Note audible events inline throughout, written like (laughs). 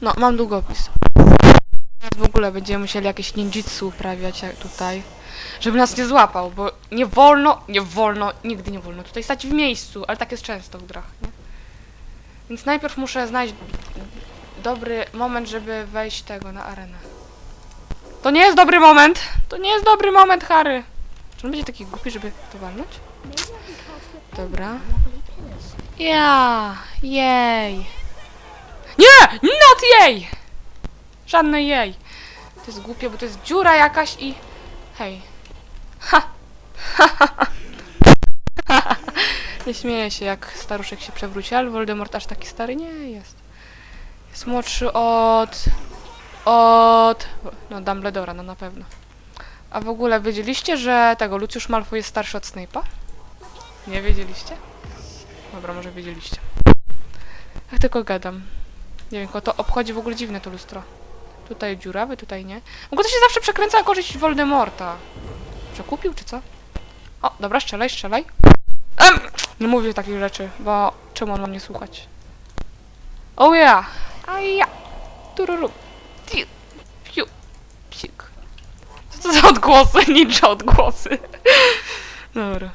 No, mam długopis. Teraz w ogóle będziemy musieli jakieś ninjitsu uprawiać tutaj. Żeby nas nie złapał, bo nie wolno, nie wolno, nigdy nie wolno tutaj stać w miejscu, ale tak jest często w grach, nie? Więc najpierw muszę znaleźć dobry moment, żeby wejść tego na arenę. To nie jest dobry moment! To nie jest dobry moment, Harry! Czy on będzie taki głupi, żeby to walnąć? Dobra. Ja, jej. Nie! Not jej! Żadne jej. To jest głupie, bo to jest dziura jakaś i... Hej. Ha! (laughs) nie śmieję się, jak staruszek się przewróci, ale Voldemort aż taki stary nie jest. Jest młodszy od... od... no Dumbledora, no na pewno. A w ogóle wiedzieliście, że tego Lucius Malfoy jest starszy od Snape'a? Nie wiedzieliście? Dobra, może wiedzieliście. Jak tylko gadam. Nie wiem, to obchodzi w ogóle dziwne to lustro. Tutaj dziurawy, tutaj nie. Ogóle to się zawsze przekręca na korzyść Voldemorta. Przekupił, czy co? O, dobra, strzelaj, strzelaj. Em! Nie mówię takich rzeczy, bo czemu on ma mnie słuchać? Oh yeah! A ja! Tururu! Tiu! Piu! Psik! Co to za odgłosy? (laughs) Ninja odgłosy. Dobra.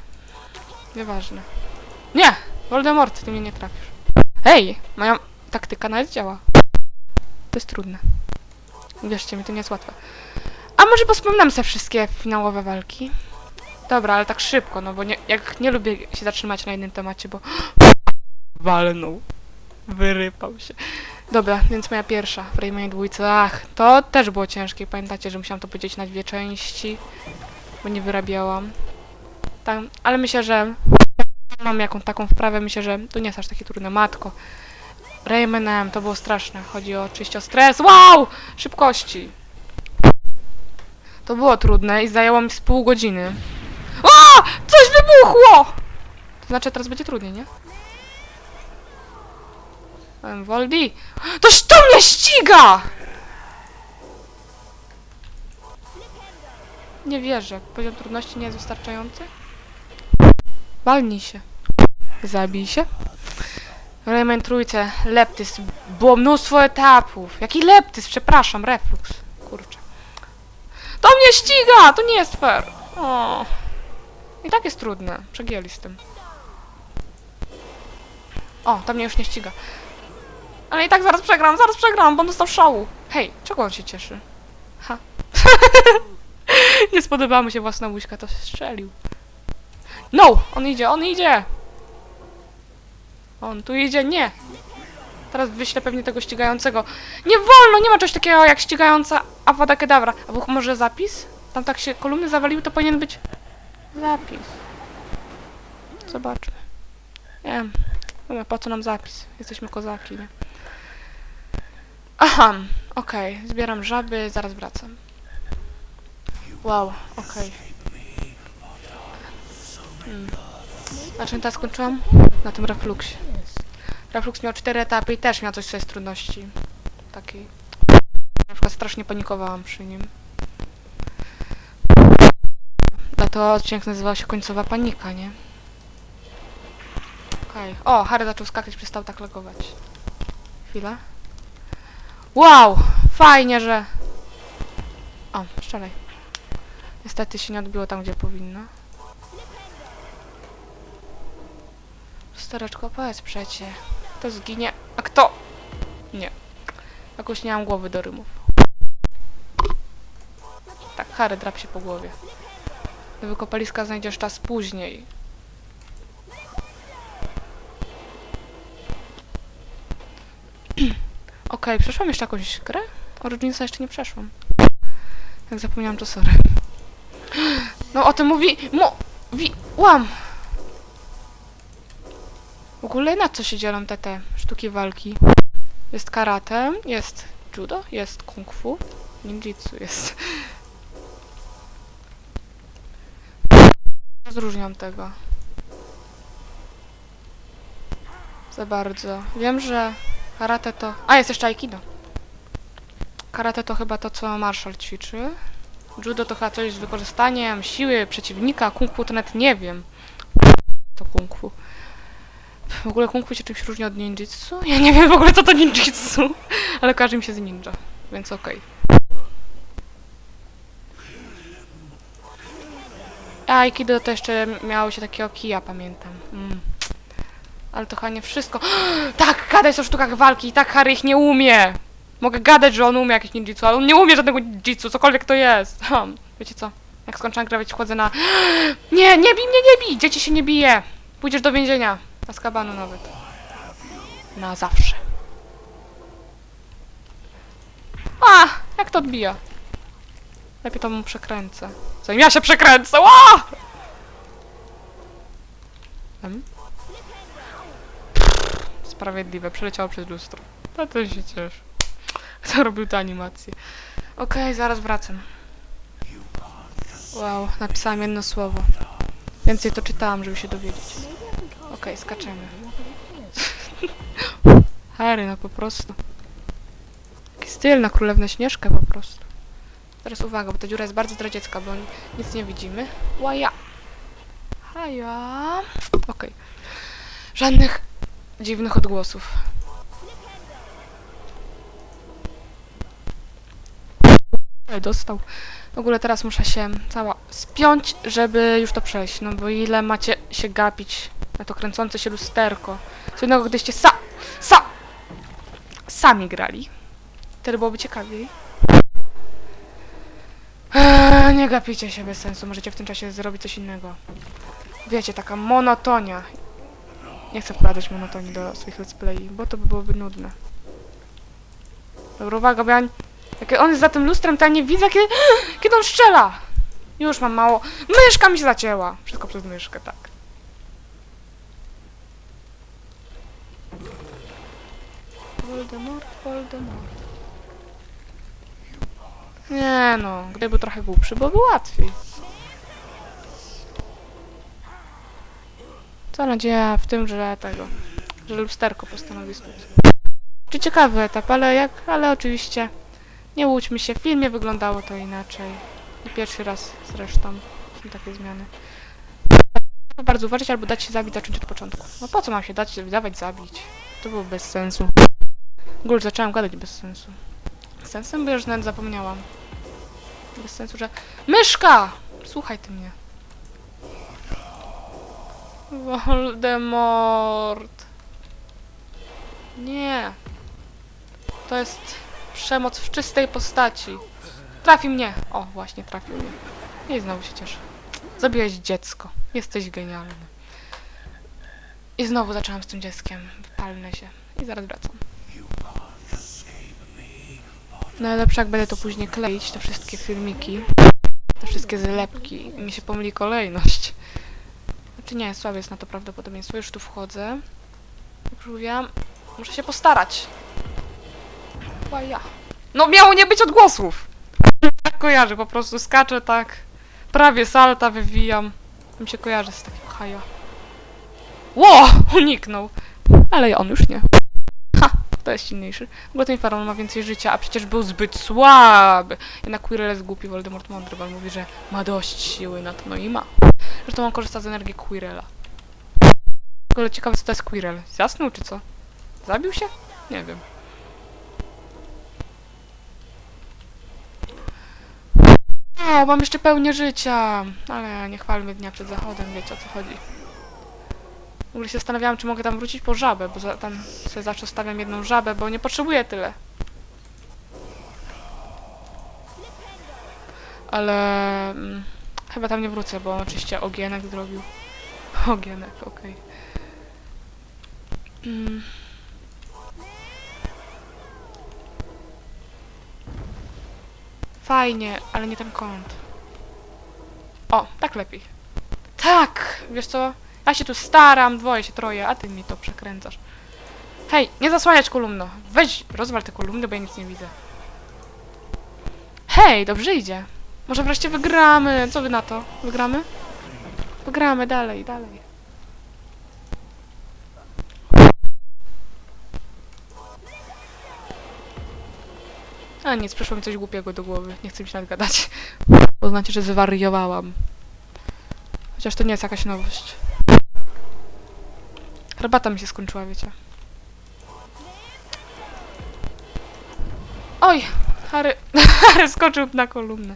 Nieważne. Nie! Voldemort, ty mnie nie trafisz. Hej! Moja taktyka nawet działa. To jest trudne. Wierzcie mi, to nie jest łatwe. A może wspominam sobie wszystkie finałowe walki? Dobra, ale tak szybko, no bo nie, jak nie lubię się zatrzymać na jednym temacie, bo (gasps) walnął. Wyrypał się. Dobra, więc moja pierwsza w Rayman dwójce. Ach, to też było ciężkie. Pamiętacie, że musiałam to podzielić na dwie części, bo nie wyrabiałam. Tam, ale myślę, że mam jaką taką wprawę, myślę, że to nie jest aż takie trudne. Matko. Raymanem, to było straszne. Chodzi oczywiście o stres. Wow! Szybkości. To było trudne i zajęło mi z pół godziny. O! Coś wybuchło! To znaczy teraz będzie trudniej, nie? Voldi! Toż to mnie ściga! Nie wierzę. Poziom trudności nie jest wystarczający. Walnij się. Zabij się. Rayman trójce, leptys. Było mnóstwo etapów. Jaki leptys? Przepraszam, reflux. Kurczę. To mnie ściga! To nie jest fair. O. I tak jest trudne. Przegięli z tym. O, to mnie już nie ściga. Ale i tak zaraz przegram, zaraz przegram, bo on dostał szału. Hej, czego on się cieszy? Ha. (laughs) nie spodobała mu się własna łyżka, to strzelił. No! On idzie, on idzie! On tu idzie, nie! Teraz wyślę pewnie tego ścigającego. Nie wolno, nie ma czegoś takiego jak ścigająca Avada Kedavra. A Bóg może zapis? Tam tak się kolumny zawaliły, to powinien być zapis. Zobaczmy. Nie wiem. Po co nam zapis? Jesteśmy kozaki, nie? Aha, okej. Zbieram żaby, zaraz wracam. Wow, okej. Hmm. Na czym teraz skończyłam? Na tym refluksie. Reflux miał cztery etapy i też miał coś sobie z trudności. Takiej. Na przykład strasznie panikowałam przy nim. Dlatego odcinek nazywał się Końcowa Panika, nie? Okej. O, Harry zaczął skakać, przestał tak logować. Chwila. Wow! Fajnie, że... O, strzelaj. Niestety się nie odbiło tam, gdzie powinno. Stareczko, powiedz przecie. Kto zginie? A kto? Nie. Jakoś nie mam głowy do rymów. Tak, Harry drap się po głowie. Do wykopaliska znajdziesz czas później. (clears throat) Okej, przeszłam jeszcze jakąś grę? Originsa jeszcze nie przeszłam. Jak zapomniałam, to sorry. (gasps) No o tym mówi... Mówi... Łam! W ogóle na co się dzielą te, te sztuki walki? Jest karate, jest judo, jest kung fu, ninjitsu jest. (laughs) Rozróżniam tego. Za bardzo. Wiem, że karate to... A, jest jeszcze aikido. Karate to chyba to, co Marshall ćwiczy. Judo to chyba coś z wykorzystaniem siły przeciwnika. Kung fu to nawet nie wiem. To kung fu. W ogóle kung fu się czymś różni od ninjitsu? Ja nie wiem w ogóle co to ninjitsu. (laughs) Ale kojarzy mi się z ninja, więc okej. A Aikido to jeszcze miało się takiego kija, pamiętam. Mm. Ale to chyba nie wszystko. (gasps) Tak, gadać o sztukach walki i tak Harry ich nie umie. Mogę gadać, że on umie jakieś ninjitsu, ale on nie umie żadnego ninjitsu, cokolwiek to jest. Wiecie co? Jak skończę grawać, chodzę na... (gasps) Nie, nie bij mnie, nie bij! Dzieci się nie bije! Pójdziesz do więzienia. Na skabanu nawet. Na zawsze. A! Jak to odbija? Lepiej to mu przekręcę. Zanim ja się przekręcę! Ła! Sprawiedliwe, przeleciało przez lustro. To też się cieszę. Kto robił tę animację? Okej, zaraz wracam. Wow, napisałam jedno słowo. Więcej to czytałam, żeby się dowiedzieć. Okej, skaczemy. Harry, no po prostu. Taki styl na Królewnę Śnieżkę po prostu. Teraz uwaga, bo ta dziura jest bardzo zdradziecka, bo nic nie widzimy. Łaja. Haja. Okej. Żadnych dziwnych odgłosów. Dostał. W ogóle teraz muszę się cała spiąć, żeby już to przejść, no bo ile macie się gapić na to kręcące się lusterko. Co innego, gdyście sa, sa, sami grali. Wtedy byłoby ciekawiej. Eee, nie gapicie się bez sensu, możecie w tym czasie zrobić coś innego. Wiecie, taka monotonia. Nie chcę wprowadzać monotonii do swoich let's play, bo to by byłoby nudne. Dobra, uwaga, bo ja... Jak on jest za tym lustrem, to ja nie widzę, kiedy, (gasps) kiedy on strzela. Już mam mało. Myszka mi się zacięła. Wszystko przez myszkę, tak. Voldemort, Voldemort. Nie no, gdyby trochę głupszy, byłoby łatwiej. Co nadzieja w tym, że tego, że lusterko postanowi stać. Czy ciekawy etap, ale jak, ale oczywiście nie łudźmy się, w filmie wyglądało to inaczej. I pierwszy raz zresztą są takie zmiany. Trzeba bardzo uważać albo dać się zabić, zacząć od początku. No po co mam się dać, dawać zabić? To było bez sensu. W ogóle zaczęłam gadać bez sensu. Z sensem, bo już nawet zapomniałam. Bez sensu, że... Myszka! Słuchaj ty mnie. Voldemort. Nie. To jest przemoc w czystej postaci. Trafi mnie. O, właśnie trafił mnie. I znowu się cieszę. Zabiłeś dziecko. Jesteś genialny. I znowu zaczęłam z tym dzieckiem. Wypalnę się. I zaraz wracam. Najlepsze jak będę to później kleić, te wszystkie filmiki, te wszystkie zlepki i mi się pomyli kolejność. Znaczy nie, słabe jest na to prawdopodobieństwo. Już tu wchodzę. Jak już mówiłam, muszę się postarać. Chyba ja. No miało nie być odgłosów! Tak kojarzę, po prostu skaczę tak. Prawie salta wywijam. Mi się kojarzy z takiego haja. Ło! Uniknął. Ale on już nie. To jest silniejszy. W ogóle ten Faron ma więcej życia, a przecież był zbyt słaby. Jednak Quirrell jest głupi, Voldemort mądry, bo on mówi, że ma dość siły na to. No i ma. Zresztą on korzysta z energii Quirrella. W ogóle ciekawe, co to jest Quirrell. Zasnął, czy co? Zabił się? Nie wiem. O, mam jeszcze pełnię życia. Ale nie chwalmy dnia przed zachodem, wiecie o co chodzi. W ogóle się zastanawiałam, czy mogę tam wrócić po żabę, bo tam sobie zawsze stawiam jedną żabę, bo nie potrzebuję tyle. Ale mm, chyba tam nie wrócę, bo oczywiście ogienek zrobił. (laughs) Ogienek, okej. Mm. Fajnie, ale nie ten kąt. O, tak lepiej. Tak! Wiesz co? Ja się tu staram, dwoje się, troje, a ty mi to przekręcasz. Hej, nie zasłaniać kolumno. Weź, rozwal te kolumny, bo ja nic nie widzę. Hej, dobrze idzie. Może wreszcie wygramy. Co wy na to? Wygramy? Wygramy, dalej, dalej. A nic, przyszło mi coś głupiego do głowy. Nie chcę mi się nadgadać. Bo że zwariowałam. Chociaż to nie jest jakaś nowość. Herbata mi się skończyła, wiecie. Oj, Harry, (laughs) Harry skoczył na kolumnę.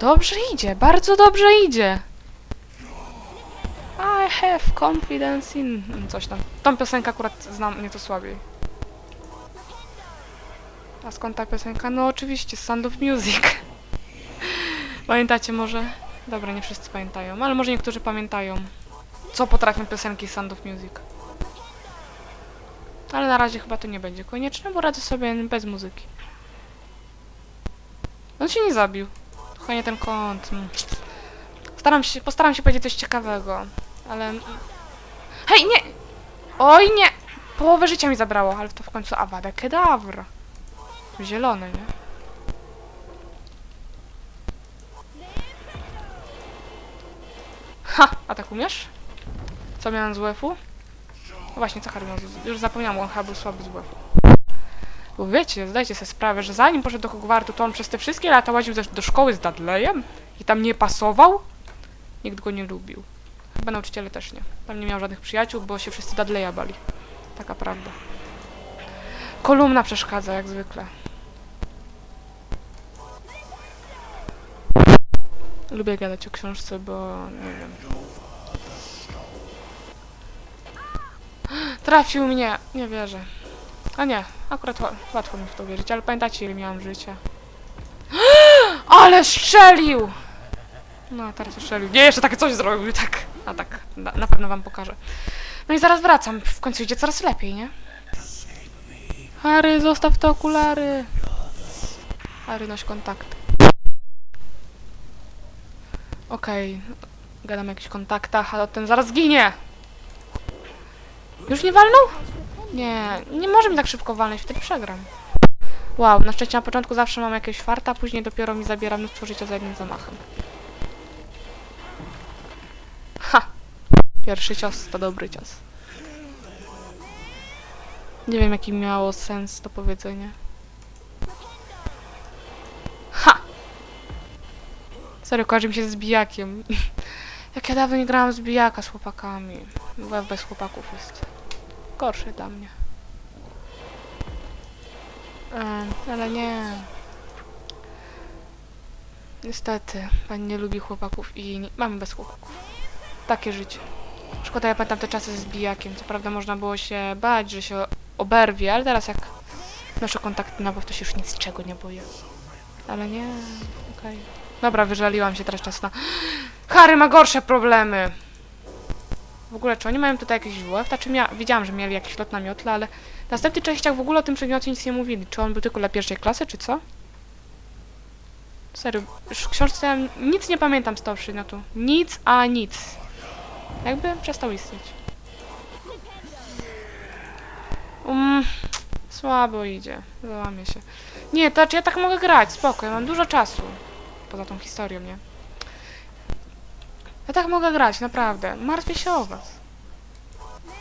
Dobrze idzie, bardzo dobrze idzie. I have confidence in... coś tam. Tą piosenkę akurat znam nieco słabiej. A skąd ta piosenka? No oczywiście, z Sound of Music. (laughs) Pamiętacie może? Dobra, nie wszyscy pamiętają, ale może niektórzy pamiętają, co potrafią piosenki Sound of Music. Ale na razie chyba to nie będzie konieczne, bo radzę sobie bez muzyki. On się nie zabił. Tylko nie ten kąt. mm. Staram się, postaram się powiedzieć coś ciekawego, ale... Hej, nie! Oj, nie! Połowę życia mi zabrało, ale to w końcu Avada Kedavra. Zielony, nie? Ha! A tak umiesz? Co miałem z WF-u? No właśnie, co miał z... Już zapomniałam, on chyba był słaby z WF-u. Bo wiecie, zdajcie sobie sprawę, że zanim poszedł do Hogwartu, to on przez te wszystkie lata łaził do szkoły z Dudleyem i tam nie pasował. Nikt go nie lubił. Chyba nauczyciele też nie. Tam nie miał żadnych przyjaciół, bo się wszyscy Dudleya bali. Taka prawda. Kolumna przeszkadza, jak zwykle. Lubię gadać o książce, bo nie wiem. Trafił mnie! Nie wierzę. A nie, akurat ła- łatwo mi w to wierzyć, ale pamiętacie ile miałam życia. (gasps) Ale strzelił! No, teraz strzelił. Nie, jeszcze takie coś zrobił, tak. A tak, na, na pewno wam pokażę. No i zaraz wracam. W końcu idzie coraz lepiej, nie? Harry, zostaw te okulary! Harry, noś kontakt. Okej, gadam o jakichś kontaktach, a ten zaraz ginie! Już nie walnął? Nie, nie może mi tak szybko walnąć, wtedy przegram. Wow, na szczęście na początku zawsze mam jakiegoś farta, później dopiero mi zabiera mnóstwo życia za jednym zamachem. Ha! Pierwszy cios to dobry cios. Nie wiem, jaki miało sens to powiedzenie. Ha! Serio, kojarzy mi się z bijakiem. (laughs) Jak ja dawno nie grałam z bijaka z chłopakami. WF bez chłopaków jest gorszy dla mnie. Em, ale nie. Niestety, pani nie lubi chłopaków i nie, mamy bez chłopaków. Takie życie. Szkoda, ja pamiętam te czasy z bijakiem. Co prawda można było się bać, że się oberwie, ale teraz jak noszę kontakty na to się już nic czego nie boję. Ale nie, okej. Dobra, wyżaliłam się teraz czas na... (gasps) Harry ma gorsze problemy! W ogóle, czy oni mają tutaj jakiś WF? Znaczy, mia... widziałam, że mieli jakiś lot na miotle, ale w następnych częściach w ogóle o tym przedmiocie nic nie mówili. Czy on był tylko dla pierwszej klasy, czy co? Serio, już w książce nic nie pamiętam z tego przedmiotu. Nic, a nic. Jakby przestał istnieć. Um, słabo idzie. Załamie się. Nie, to znaczy ja tak mogę grać, spoko, ja mam dużo czasu. Poza tą historią, nie? Ja tak mogę grać, naprawdę. Martwię się o was.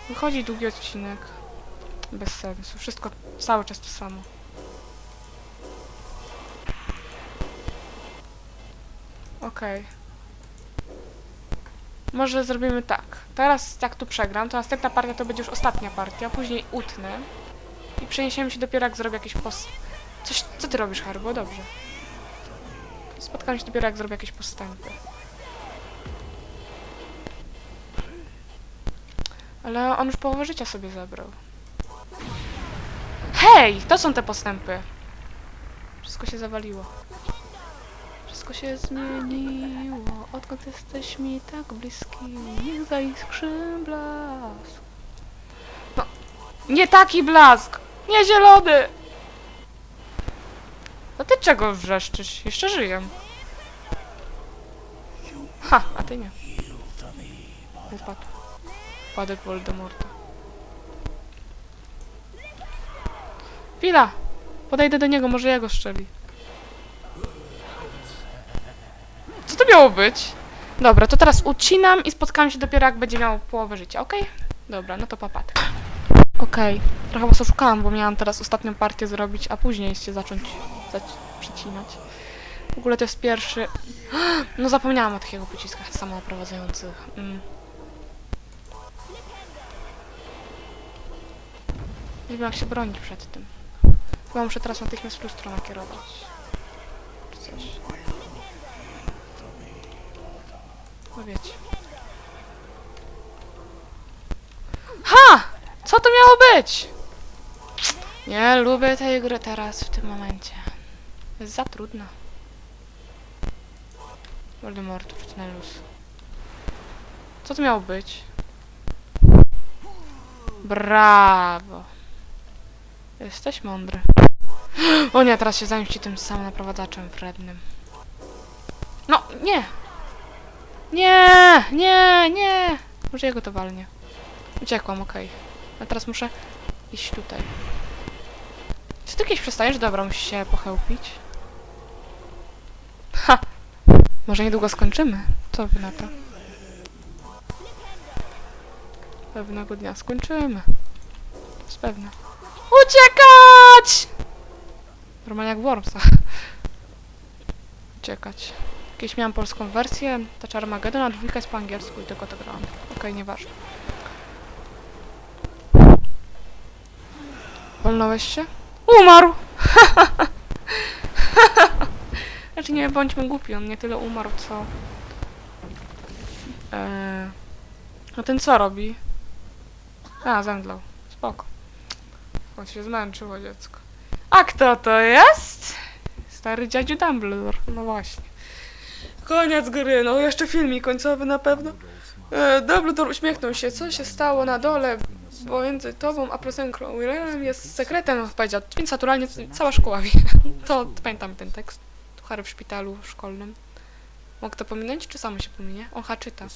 Wychodzi długi odcinek. Bez sensu. Wszystko cały czas to samo. Okej. Może zrobimy tak. Teraz jak tu przegram, to następna partia to będzie już ostatnia partia, później utnę. I przeniesiemy się dopiero jak zrobię jakiś pos... Coś... Co ty robisz, Harbo? Dobrze. Spotkamy się dopiero jak zrobię jakieś postępy. Ale on już połowę życia sobie zabrał. Hej! To są te postępy! Wszystko się zawaliło. Wszystko się zmieniło. Odkąd jesteś mi tak bliski, niech zaiskrzy blask. No, nie taki blask! Nie zielony! No ty czego wrzeszczysz? Jeszcze żyję. Ha, a ty nie. Upadł. Upadek Voldemorta. Chwila! Podejdę do niego, może ja go strzeli. Co to miało być? Dobra, to teraz ucinam i spotkamy się dopiero jak będzie miał połowę życia, okej? Dobra, no to papat. Okej, trochę was oszukałam, bo miałam teraz ostatnią partię zrobić, a później się zacząć zac przycinać. W ogóle to jest pierwszy... (gasps) No zapomniałam o takiego pociskach samoprowadzających. Mm. Nie wiem jak się bronić przed tym. Chyba muszę teraz natychmiast lustro nakierować. Czy coś. No wiecie. Ha! Co to miało być? Nie lubię tej gry teraz, w tym momencie. Jest za trudna. Voldemort, luz. Co to miało być? Brawo. Jesteś mądry. O nie, teraz się zajmie tym samym naprowadzaczem wrednym. No, nie! Nie, nie, nie! Może jego to walnie. Uciekłam, okej. A teraz muszę iść tutaj. Czy ty kiedyś przestajesz? Dobra, musisz się pochełpić. Ha! Może niedługo skończymy. Co wy na to? Pewnego dnia skończymy. Jest pewne. Uciekać! Normalnie jak w Wormsach. Uciekać. Kiedyś miałam polską wersję, ta Armageddon, a dwójka jest po angielsku i tylko to grałam. Okej, nieważne. Wolnąłeś się? Umarł! (laughs) znaczy nie bądźmy głupi, on nie tyle umarł, co... Eee... No ten co robi? A, zemdlał. Spoko. Choć się zmęczyło dziecko. A kto to jest? Stary dziadziu Dumbledore. No właśnie. Koniec gry, no jeszcze filmik końcowy na pewno. E, Dumbledore uśmiechnął się. Co się stało na dole pomiędzy tobą a profesorem Cromwellem jest sekretem, powiedział. Więc naturalnie cała szkoła wie. To pamiętam ten tekst. Harry w szpitalu szkolnym. Mogę to pominąć, czy samo się pominie? On czyta.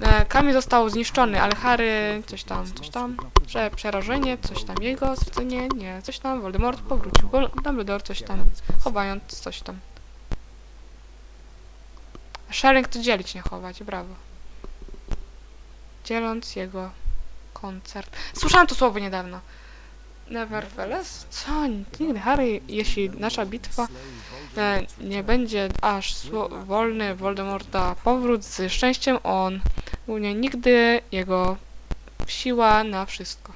E, Kamień został zniszczony, ale Harry coś tam, coś tam, że przerażenie, coś tam jego, sercenie, nie, coś tam, Voldemort powrócił, Dumbledore coś tam, chowając coś tam. Sharing to dzielić, nie chować, brawo. Dzieląc jego koncert. Słyszałam to słowo niedawno. Nevertheless? Co? Nigdy, Harry, jeśli nasza bitwa nie będzie aż wolny Voldemorta powrót z szczęściem, on Ogólnie nigdy jego siła na wszystko.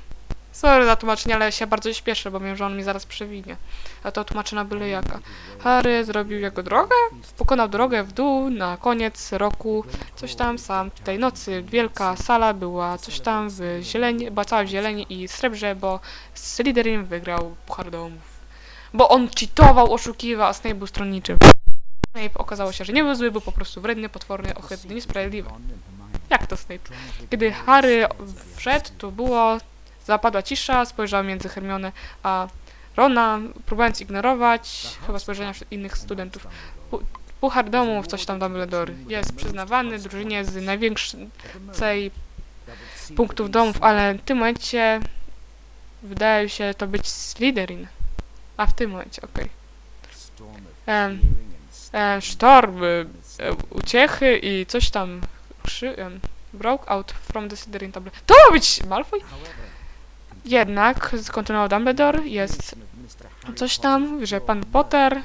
Sorry za tłumaczenie, ale się bardzo śpieszę, bo wiem, że on mi zaraz przewinie. A to tłumaczę na byle jaka. Harry zrobił jego drogę, pokonał drogę w dół na koniec roku, coś tam sam tej nocy. Wielka sala była coś tam w zieleni, była cała w zieleni i srebrze, bo Slytherin wygrał Puchar Domów. Bo on cheatował, oszukiwał, a Snape był stronniczym. Snape okazało się, że nie był zły, był po prostu wredny, potworny, ohydny, niesprawiedliwy. Jak to Snape? Kiedy Harry wszedł, to było... Zapadła cisza, spojrzał między Hermione a Rona, próbując ignorować chyba spojrzenia innych studentów. Pu- Puchar domów, coś tam Dumbledore, jest przyznawany drużynie z największej punktów domów, ale w tym momencie wydaje się to być Slytherin. A w tym momencie, okej. Em, e, sztorm, e, uciechy i coś tam krzy, em, broke out from the Slytherin table. To ma być Malfoy? Jednak, skontynuował Dumbledore, jest coś tam, że pan Potter,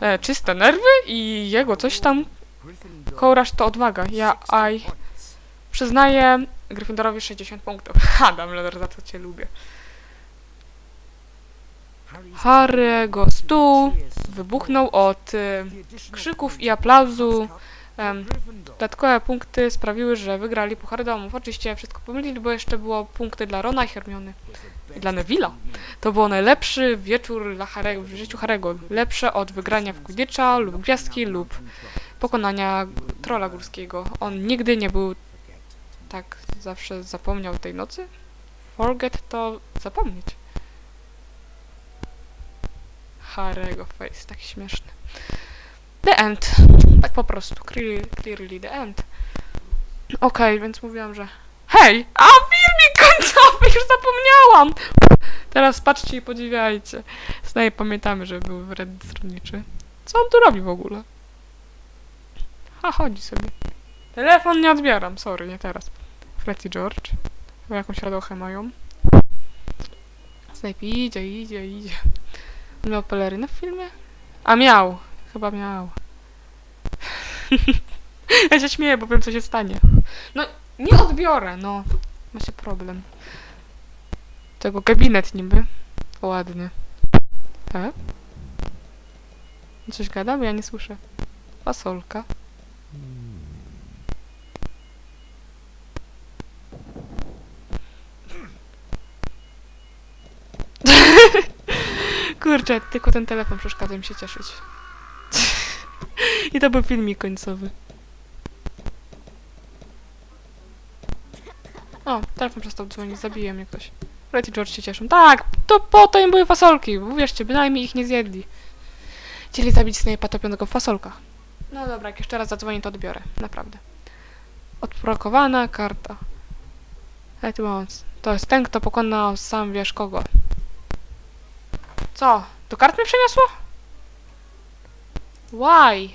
e, czyste nerwy i jego coś tam, Kołraż to odwaga. Ja, aj, przyznaję Gryffindorowi 60 punktów. (laughs) Ha, Dumbledore, za to cię lubię. Harry'ego stół wybuchnął od e, krzyków i aplauzu. Dodatkowe punkty sprawiły, że wygrali Puchar Domów. Oczywiście wszystko pomylili, bo jeszcze było punkty dla Rona i Hermiony. I dla Neville'a. To był najlepszy wieczór dla Harry, w życiu Harego. Lepsze od wygrania w Quidditcha lub Gwiazdki lub pokonania Trolla Górskiego. On nigdy nie był tak zawsze zapomniał tej nocy. Forget to zapomnieć. Harego face, taki śmieszny. The end. Tak po prostu. Clearly, clearly the end. Okej, więc mówiłam, że... Hej! A filmik końcowy! Już zapomniałam! Teraz patrzcie i podziwiajcie. Znaje pamiętamy, że był wredny stronniczy. Co on tu robi w ogóle? A, chodzi sobie. Telefon nie odbieram, sorry, nie teraz. Fred i George. Chyba jakąś radochę mają. Snape idzie, idzie, idzie. Miał pelerynę w filmie? A miał. Chyba miał. (laughs) ja się śmieję, bo wiem co się stanie. No, nie odbiorę, no. Ma się problem. Tego gabinet niby. Ładny. E? Coś gadam? Ja nie słyszę. Fasolka. Kurczę, tylko ten telefon przeszkadza mi się cieszyć. (laughs) I to był filmik końcowy. O, telefon przestał dzwonić, zabije mnie ktoś. Fred i George się cieszą. Tak, to po to im były fasolki. Uwierzcie, bynajmniej ich nie zjedli. Chcieli zabić Snape'a topionego w fasolkach. No dobra, jak jeszcze raz zadzwoni, to odbiorę. Naprawdę. Odprokowana karta. Ed Bones. To jest ten, kto pokonał sam wiesz kogo. Co? Do kart mnie przeniosło? Why?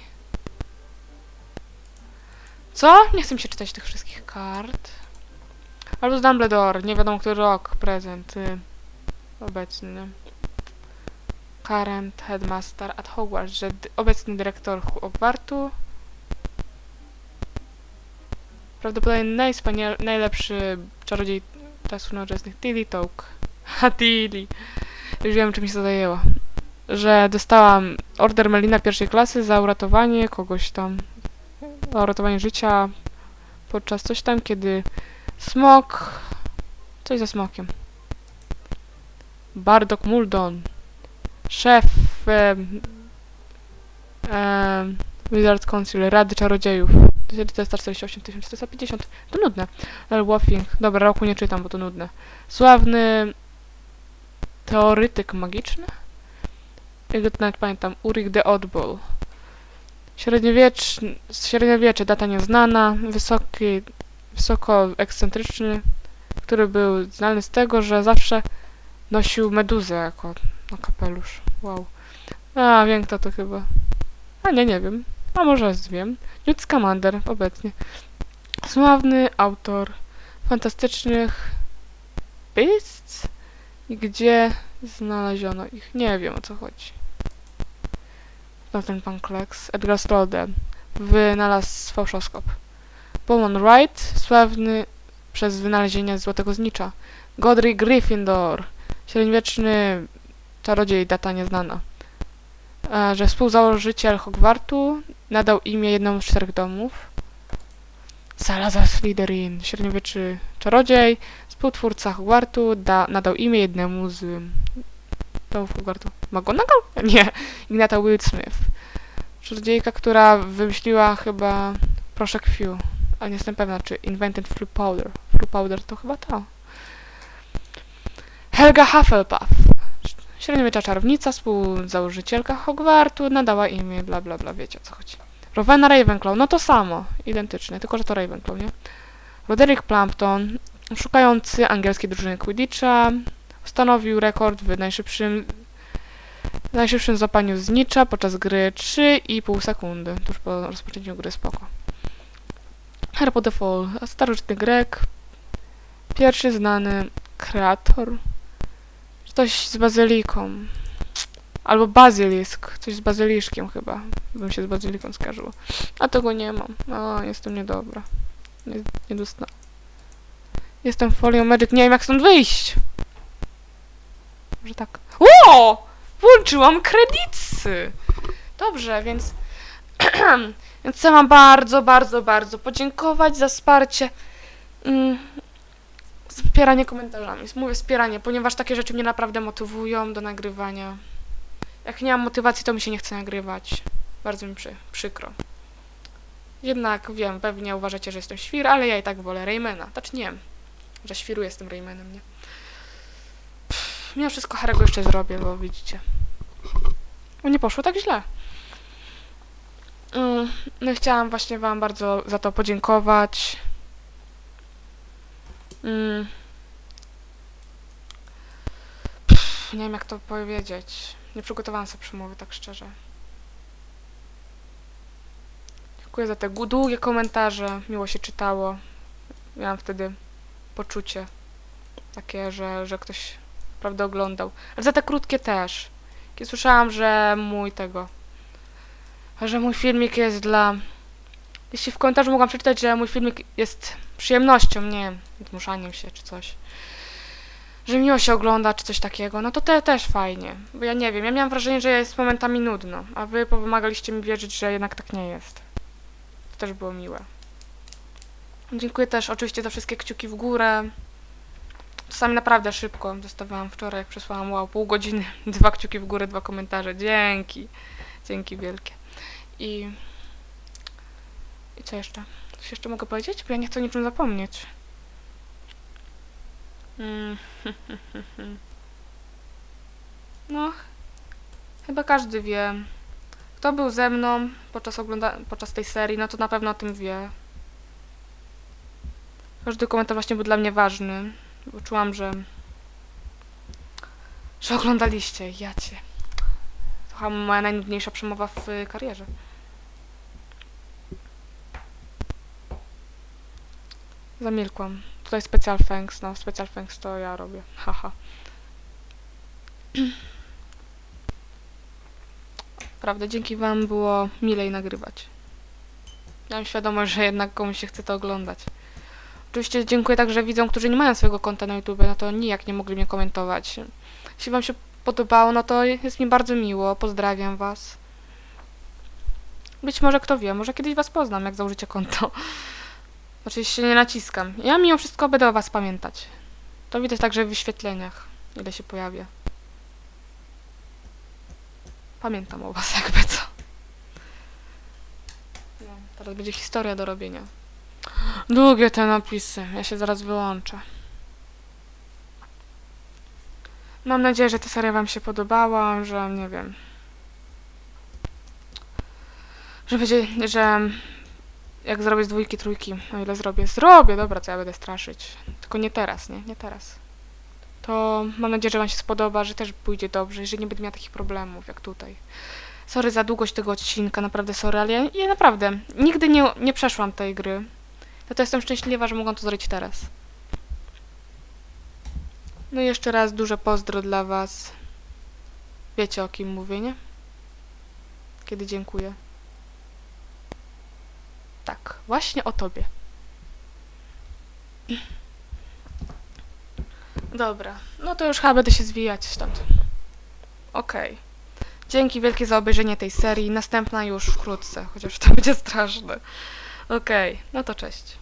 Co? Nie chcę mi się czytać tych wszystkich kart. Albo z Dumbledore, nie wiadomo który rok, prezent. Y, obecny. Current Headmaster at Hogwarts, że obecny dyrektor Hogwartu. Prawdopodobnie najlepszy czarodziej czasów nowoczesnych, Tilly Toke. Ha, (laughs) Tilly. Już wiem, czym mi się zajęło. Że dostałam order Melina pierwszej klasy za uratowanie kogoś tam. Za uratowanie życia podczas coś tam, kiedy smok... Coś ze smokiem. Bardock Muldon. Szef... em, em, Wizard Council, Rady Czarodziejów. 448 450. To nudne. Ale Waffing. Dobra, roku nie czytam, bo to nudne. Sławny teoretyk magiczny? Jego nawet pamiętam. Ulrich the Oddball. Średniowiecz, średniowiecze, data nieznana, wysoki, wysoko ekscentryczny, który był znany z tego, że zawsze nosił meduzę jako na kapelusz. Wow. A, wiem kto to chyba. A nie, nie wiem. A może wiem. Newt Scamander obecnie. Sławny autor fantastycznych Beasts? I gdzie znaleziono ich? Nie wiem o co chodzi. To ten pan Kleks. Edgar Snowden wynalazł fałszoskop. Bowman Wright, sławny przez wynalezienie złotego znicza. Godric Gryffindor, średniowieczny czarodziej, data nieznana. E, że współzałożyciel Hogwartu nadał imię jednemu z czterech domów. Salazar Slytherin, średniowieczy czarodziej, współtwórca Hogwartu, da, nadał imię jednemu z domów Hogwartu. McGonagall? Nie, Ignata Wildsmith. Czarodziejka, która wymyśliła chyba proszek Few, ale nie jestem pewna, czy Invented Fruit Powder. Fruit Powder to chyba to. Helga Hufflepuff. Średniowiecza czarownica, współzałożycielka Hogwartu, nadała imię, bla bla bla, wiecie o co chodzi. Rowena Ravenclaw, no to samo, identyczne, tylko że to Ravenclaw, nie? Roderick Plumpton, szukający angielskiej drużyny Quidditcha, ustanowił rekord w najszybszym najszybszym złapaniu znicza podczas gry 3,5 sekundy, tuż po rozpoczęciu gry, spoko. Harry Potter Fall, starożytny Grek, pierwszy znany kreator, coś z bazyliką, albo bazylisk, coś z bazyliszkiem chyba, bym się z bazyliką skarżyło. A tego nie mam, o, jestem niedobra, nie, nie dosta... Jestem folią Magic, nie wiem jak stąd wyjść! Może tak. O! Włączyłam kredycy! Dobrze, więc... (clears throat) więc chcę wam bardzo, bardzo, bardzo podziękować za wsparcie. Mm, wspieranie komentarzami. Mówię wspieranie, ponieważ takie rzeczy mnie naprawdę motywują do nagrywania. Jak nie mam motywacji, to mi się nie chce nagrywać. Bardzo mi przy, przykro. Jednak wiem, pewnie uważacie, że jestem świr, ale ja i tak wolę Raymana. Znaczy nie, że świruję z tym Raymanem, nie? Pff, Mimo wszystko Harry'ego jeszcze zrobię, bo widzicie. No nie poszło tak źle. Mm, No i chciałam właśnie wam bardzo za to podziękować. Mm. Pff, Nie wiem jak to powiedzieć. Nie przygotowałam sobie przemowy, tak szczerze. Dziękuję za te długie komentarze. Miło się czytało. Miałam wtedy poczucie takie, że, że ktoś prawda oglądał. Ale za te krótkie też. Kiedy słyszałam, że mój tego. Że mój filmik jest dla. Jeśli w komentarzu mogłam przeczytać, że mój filmik jest przyjemnością, nie zmuszaniem się czy coś. Że miło się ogląda, czy coś takiego, no to te, też fajnie. Bo ja nie wiem, ja miałam wrażenie, że jest momentami nudno, a wy pomagaliście mi wierzyć, że jednak tak nie jest. To też było miłe. Dziękuję też oczywiście za wszystkie kciuki w górę. Czasami naprawdę szybko dostawałam wczoraj, jak przesłałam wow, pół godziny, (laughs) dwa kciuki w górę, dwa komentarze. Dzięki. Dzięki wielkie. I... I co jeszcze? Coś jeszcze mogę powiedzieć? Bo ja nie chcę niczym zapomnieć. Mm. (laughs) No, chyba każdy wie. Kto był ze mną podczas, ogląda- podczas tej serii, no to na pewno o tym wie. Każdy komentarz właśnie był dla mnie ważny, bo czułam, że że oglądaliście, ja cię. To chyba moja najnudniejsza przemowa w y, karierze. Zamilkłam. Tutaj special thanks, no special thanks to ja robię, haha. Prawda, dzięki wam było milej nagrywać. Miałam świadomość, że jednak komuś się chce to oglądać. Oczywiście dziękuję także widzom, którzy nie mają swojego konta na YouTube, no to nijak nie mogli mnie komentować. Jeśli wam się podobało, no to jest mi bardzo miło, pozdrawiam was. Być może kto wie, może kiedyś was poznam, jak założycie konto. Oczywiście nie naciskam. Ja mimo wszystko będę o was pamiętać. To widać także w wyświetleniach, ile się pojawia. Pamiętam o was jakby co. No, teraz będzie historia do robienia. Długie te napisy. Ja się zaraz wyłączę. Mam nadzieję, że ta seria wam się podobała, że nie wiem. Że będzie, że jak zrobię z dwójki, trójki, o ile zrobię, zrobię, dobra, co ja będę straszyć. Tylko nie teraz, nie? Nie teraz. To mam nadzieję, że wam się spodoba, że też pójdzie dobrze że nie będę miała takich problemów jak tutaj. Sorry za długość tego odcinka, naprawdę sorry, ale ja, ja naprawdę nigdy nie, nie przeszłam tej gry. No to jestem szczęśliwa, że mogłam to zrobić teraz. No i jeszcze raz duże pozdro dla was. Wiecie o kim mówię, nie? Kiedy dziękuję. Tak, właśnie o tobie. Dobra, no to już chyba będę się zwijać stąd. Okej. Dzięki wielkie za obejrzenie tej serii. Następna już wkrótce, chociaż to (laughs) będzie straszne. Okej, no to cześć.